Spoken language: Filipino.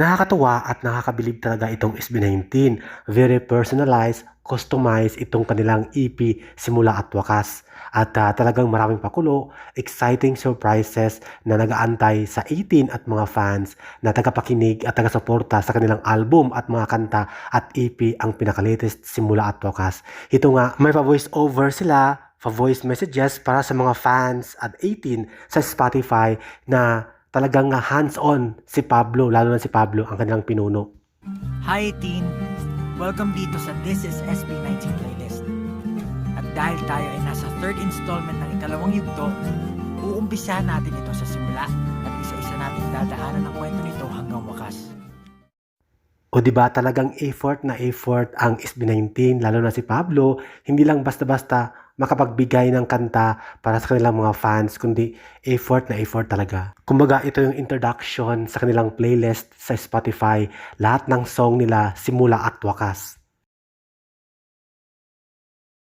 Nakakatuwa at nakakabilib talaga itong SB19. Very personalized, customized itong kanilang EP simula at wakas. At ah, talagang maraming pakulo, exciting surprises na nagaantay sa 18 at mga fans na tagapakinig at tagasuporta sa kanilang album at mga kanta at EP ang pinakalatest simula at wakas. Ito nga, may pa-voice over sila, pa-voice messages para sa mga fans at 18 sa Spotify na talagang hands-on si Pablo, lalo na si Pablo, ang kanilang pinuno. Hi teen! Welcome dito sa This is SB19 playlist. At dahil tayo ay nasa third installment ng ikalawang yugto, uumpisahan natin ito sa simula at isa-isa natin dadaanan ang kwento nito hanggang wakas. O di ba talagang effort na effort ang SB19, lalo na si Pablo, hindi lang basta-basta makapagbigay ng kanta para sa kanilang mga fans, kundi effort na effort talaga. Kumbaga, ito yung introduction sa kanilang playlist sa Spotify, lahat ng song nila simula at wakas.